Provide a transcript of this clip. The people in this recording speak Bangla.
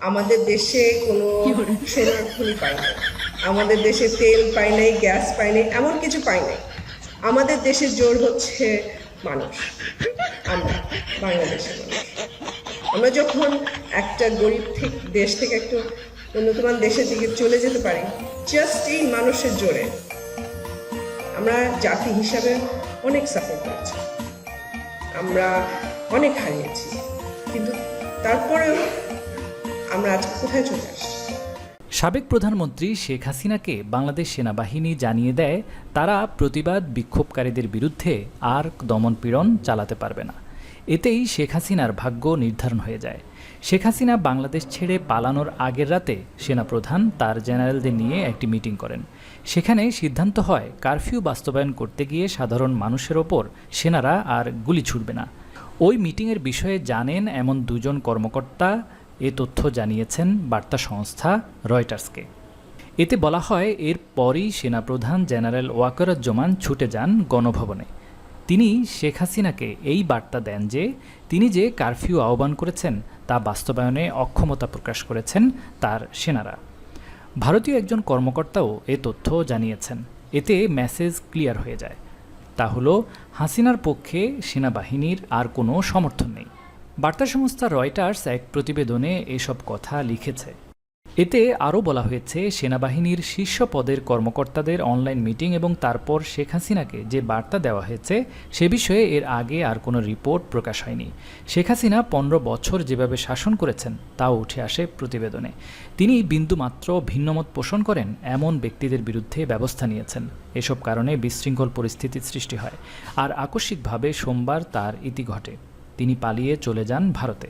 আমাদের দেশে কোনো সোনার খনি পাই নাই। আমাদের দেশে তেল পাই নাই গ্যাস পাই নাই এমন কিছু পাই নাই। আমাদের দেশের জোর হচ্ছে মানুষ। আমরা বাংলাদেশের মানুষ। আমরা যখন একটা গরিব থেকে দেশ থেকে একটু উন্নতমান দেশের দিকে চলে যেতে পারি জাস্ট এই মানুষের জোরে আমরা জাতি হিসাবে অনেক সাপোর্ট করেছি। আমরা অনেক হারিয়েছি। কিন্তু তারপরেও আমরা আজ কোথায় চলে আসছি সাবেক প্রধানমন্ত্রী শেখ হাসিনাকে বাংলাদেশ সেনাবাহিনী জানিয়ে দেয়, তারা প্রতিবাদ বিক্ষোভকারীদের বিরুদ্ধে আর দমনপীড়ন চালাতে পারবে না। এতেই শেখ হাসিনার ভাগ্য নির্ধারণ হয়ে যায়। শেখ হাসিনা বাংলাদেশ ছেড়ে পালানোর আগের রাতে সেনাপ্রধান তার জেনারেলদের নিয়ে একটি মিটিং করেন। সেখানে সিদ্ধান্ত হয়, কারফিউ বাস্তবায়ন করতে গিয়ে সাধারণ মানুষের ওপর সেনারা আর গুলি ছুটবে না। ওই মিটিংয়ের বিষয়ে জানেন এমন দুজন কর্মকর্তা এ তথ্য জানিয়েছেন বার্তা সংস্থা রয়টার্সকে। এতে বলা হয়, এর পরই সেনাপ্রধান জেনারেল ওয়াকরুজ্জামান ছুটে যান গণভবনে। তিনি শেখ হাসিনাকে এই বার্তা দেন যে, তিনি যে কারফিউ আহ্বান করেছেন, তা বাস্তবায়নে অক্ষমতা প্রকাশ করেছেন তার সেনারা। ভারতীয় একজন কর্মকর্তাও এ তথ্য জানিয়েছেন। এতে মেসেজ ক্লিয়ার হয়ে যায়। তা হলো, হাসিনার পক্ষে সেনাবাহিনীর আর কোনো সমর্থন নেই। বার্তা সংস্থা রয়টার্স এক প্রতিবেদনে এসব কথা লিখেছে। এতে আরও বলা হয়েছে, সেনাবাহিনীর শীর্ষ পদের কর্মকর্তাদের অনলাইন মিটিং এবং তারপর শেখ হাসিনাকে যে বার্তা দেওয়া হয়েছে, সে বিষয়ে এর আগে আর কোনো রিপোর্ট প্রকাশ হয়নি। শেখ হাসিনা পনেরো বছর যেভাবে শাসন করেছেন, তাও উঠে আসে প্রতিবেদনে। তিনি বিন্দুমাত্র ভিন্নমত পোষণ করেন, এমন ব্যক্তিদের বিরুদ্ধে ব্যবস্থা নিয়েছেন। এসব কারণে বিশৃঙ্খল পরিস্থিতির সৃষ্টি হয়। আর আকস্মিকভাবে সোমবার তার ইতি ঘটে। তিনি পালিয়ে চলে যান ভারতে।